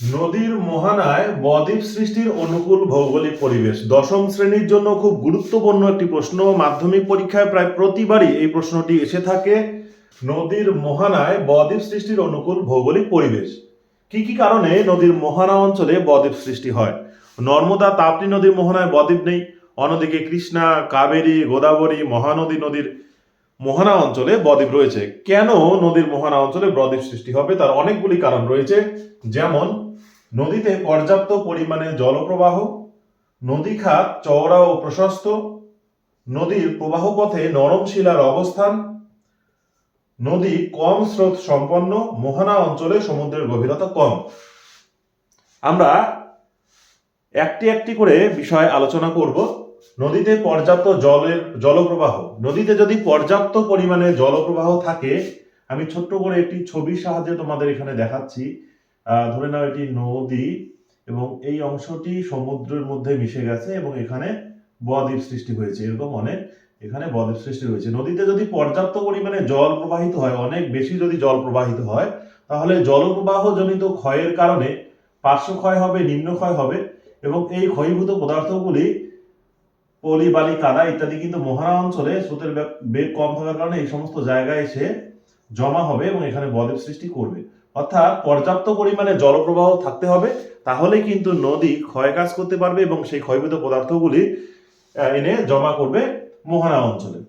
নদীর মোহানায় বদ্বীপ সৃষ্টির অনুকূল ভৌগোলিক পরিবেশ। দশম শ্রেণির জন্য খুব গুরুত্বপূর্ণ একটি প্রশ্ন। মাধ্যমিক পরীক্ষায় প্রায় প্রতিবারই এই প্রশ্নটি এসে থাকে। নদীর মোহানায় বদ্বীপ সৃষ্টির অনুকূল ভৌগোলিক পরিবেশ। কি কি কারণে নদীর মোহানা অঞ্চলে বদ্বীপ সৃষ্টি হয়? নর্মদা তাপ্তি নদীর মোহনায় বদ্বীপ নেই। অন্যদিকে কৃষ্ণা, কাবেরী, গোদাবরী, মহানদী নদীর মোহানা অঞ্চলে বদ্বীপ রয়েছে। কেন নদীর মোহানা অঞ্চলে বদ্বীপ সৃষ্টি হবে? তার অনেকগুলি কারণ রয়েছে। যেমন নদীতে পর্যাপ্ত পরিমাণে জলপ্রবাহ, নদী খাত চওড়া ও প্রশস্ত, নদীর প্রবাহ পথে নরম শিলার অবস্থান, নদী কম স্রোত সম্পন্ন, মোহনা অঞ্চলে সমুদ্রের গভীরতা কম। আমরা একটি একটি করে বিষয় আলোচনা করব। নদীতে পর্যাপ্ত জলের, জলপ্রবাহ। নদীতে যদি পর্যাপ্ত পরিমাণে জলপ্রবাহ থাকে, আমি ছোট্ট করে একটি ছবির সাহায্যে তোমাদের এখানে দেখাচ্ছি। ধরে নাও এটি নদী এবং এই অংশটি সমুদ্রের মধ্যে মিশে গেছে এবং এখানে বদ্বীপ সৃষ্টি হয়েছে। এরকম অনেক এখানে বদ্বীপ সৃষ্টি হয়েছে। নদীতে যদি পর্যাপ্ত পরিমাণে জল প্রবাহিত হয়, অনেক বেশি যদি জল প্রবাহিত হয়, তাহলে জলপ্রবাহ জনিত ক্ষয়ের কারণে পার্শ্ব ক্ষয় হবে, নিম্ন ক্ষয় হবে এবং এই ক্ষয়ীভূত পদার্থগুলি পলি বালি কাদা ইত্যাদি কিন্তু মহারা অঞ্চলে স্রোতের বেগ কম থাকার কারণে এই সমস্ত জায়গায় এসে জমা হবে এবং এখানে বদ্বীপ সৃষ্টি করবে। অর্থাৎ পর্যাপ্ত পরিমাণে জলপ্রবাহ থাকতে হবে, তাহলে কিন্তু নদী ক্ষয় কাজ করতে পারবে এবং সেই ক্ষয়ভূত পদার্থগুলি এনে জমা করবে মোহনা অঞ্চলে।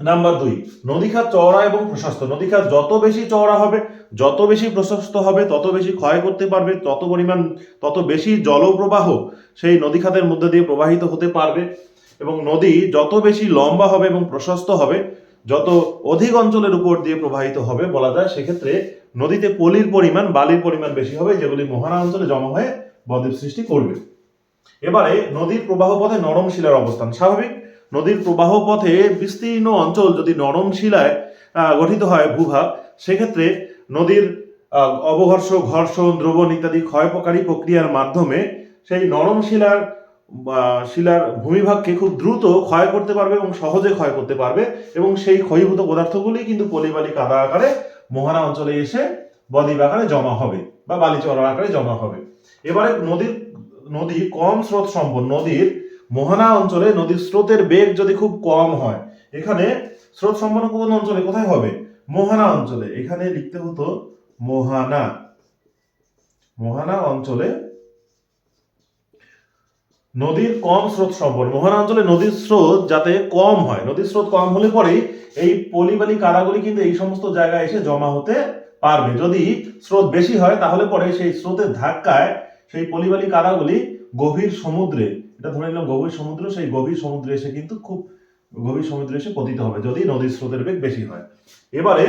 নাম্বার দুই, নদীখাত চওড়া এবং প্রশস্ত। নদীখাত যত বেশি চওড়া হবে, যত বেশি প্রশস্ত হবে, তত বেশি ক্ষয় করতে পারবে, তত পরিমাণ, তত বেশি জলপ্রবাহ সেই নদীখাতের মধ্যে দিয়ে প্রবাহিত হতে পারবে এবং নদী যত বেশি লম্বা হবে এবং প্রশস্ত হবে যত অধিক অঞ্চলের উপর দিয়ে প্রবাহিত হবে বলা যায়, সেক্ষেত্রে নদীতে পলির পরিমাণ, বালির পরিমাণ বেশি হবে, যেগুলি মোহানা অঞ্চলে জমা হয়ে বদ্বীপ সৃষ্টি করবে। এবারে নদীর প্রবাহ পথে নরম শিলার অবস্থান, স্বাভাবিক। নদীর প্রবাহ পথে বিস্তীর্ণ অঞ্চল যদি নরম শিলায় গঠিত হয় ভূভাগ, সেক্ষেত্রে নদীর অবঘর্ষ, ঘর্ষণ, দ্রবণ ইত্যাদি ক্ষয়পকারী প্রক্রিয়ার মাধ্যমে সেই নরম শিলার শিলার ভূমিভাগকে খুব দ্রুত ক্ষয় করতে পারবে এবং সহজে ক্ষয় করতে পারবে এবং সেই ক্ষয়ীভূত পদার্থগুলি কিন্তু পলিবালি কাদা আকারে মোহানা অঞ্চলে এসে বদ্বীপ আকারে জমা হবে বা বালিচর আকারে জমা হবে। এবারে নদীর, নদী কম স্রোত সম্পন্ন, নদীর মোহানা অঞ্চলে নদীর স্রোতের বেগ যদি খুব কম হয়, এখানে স্রোত সম্পন্ন কোন অঞ্চলে কোথায় হবে? মোহানা অঞ্চলে। এখানে লিখতে হতো মোহানা। মোহানা অঞ্চলে নদীর কম স্রোত সম্পন্ন। মোহানা অঞ্চলে নদীর স্রোত যাতে কম হয়, নদীর স্রোত কম হলে পরেই এই পলিবালি কাদাগুলি কিন্তু এই সমস্ত জায়গায় এসে জমা হতে পারবে। যদি স্রোত বেশি হয়, তাহলে পরে সেই স্রোতের ধাক্কায় সেই পলিবালি কাদাগুলি গভীর সমুদ্রে, এটা ধরে নিলাম গভীর সমুদ্র, সেই গভীর সমুদ্রে এসে কিন্তু খুব গভীর সমুদ্রে এসে পতিত হবে, যদি নদীর স্রোতের বেগ বেশি হয়। এবারে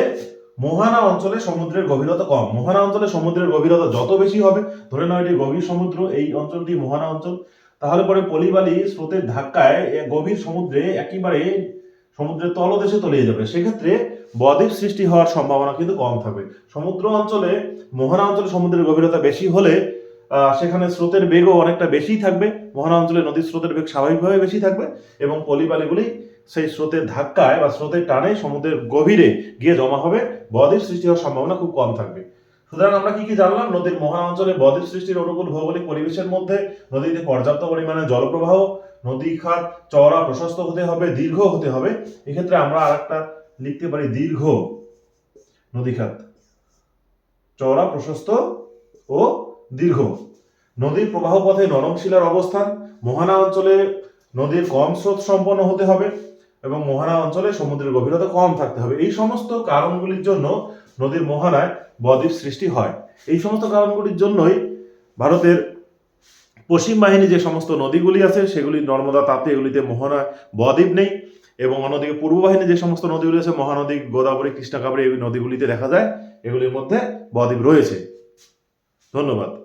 মোহানা অঞ্চলে সমুদ্রের গভীরতা কম। মোহানা অঞ্চলে সমুদ্রের গভীরতা যত বেশি হবে, ধরে নাও এটি গভীর সমুদ্র, এই অঞ্চলটি মোহানা অঞ্চল তাহলে পরে পলিবালি স্রোতের ধাক্কায় গভীর সমুদ্রে একেবারে সমুদ্রের তলদেশে তলিয়ে যাবে। সেক্ষেত্রে বদ্বীপ সৃষ্টি হওয়ার সম্ভাবনা কিন্তু কম থাকবে। সমুদ্র অঞ্চলে মোহনা অঞ্চলে সমুদ্রের গভীরতা বেশি হলে সেখানে স্রোতের বেগও অনেকটা বেশি থাকবে। মোহনা অঞ্চলে নদীর স্রোতের বেগ স্বাভাবিকভাবে বেশি থাকবে এবং পলিবালিগুলি সেই স্রোতের ধাক্কায় বা স্রোতের টানে সমুদ্রের গভীরে গিয়ে জমা হবে। বদ্বীপ সৃষ্টি হওয়ার সম্ভাবনা খুব কম থাকবে। সুতরাং আমরা কি কি জানলাম? নদীর মোহনা অঞ্চলে বদ্বীপ সৃষ্টির অনুকূল ভৌগোলিক পরিবেশের মধ্যে নদীতে পর্যাপ্ত পরিমাণে জলপ্রবাহ, নদী খাত, চওড়া প্রশস্ত হতে হবে, দীর্ঘ হতে হবে। এক্ষেত্রে আমরা আর একটা লিখতে পারি, দীর্ঘ নদী খাত, চওড়া প্রশস্ত ও দীর্ঘ। নদীর প্রবাহ পথে নরম শিলার অবস্থান, মোহানা অঞ্চলে নদীর কম স্রোত সম্পন্ন হতে হবে এবং মোহানা অঞ্চলে সমুদ্রের গভীরতা কম থাকতে হবে। এই সমস্ত কারণগুলির জন্য নদীর মোহনায় বদ্বীপ সৃষ্টি হয়। এই সমস্ত কারণগুলির জন্যই ভারতের পশ্চিম বাহিনী যে সমস্ত নদীগুলি আছে, সেগুলি নর্মদা তাপ্তি এগুলিতে মোহনা বদ্বীপ নেই এবং অন্যদিকে পূর্ব বাহিনী যে সমস্ত নদীগুলি আছে, মহানদী, গোদাবরী, কৃষ্ণাকাবরী এই নদীগুলিতে দেখা যায়, এগুলির মধ্যে বদ্বীপ রয়েছে। ধন্যবাদ।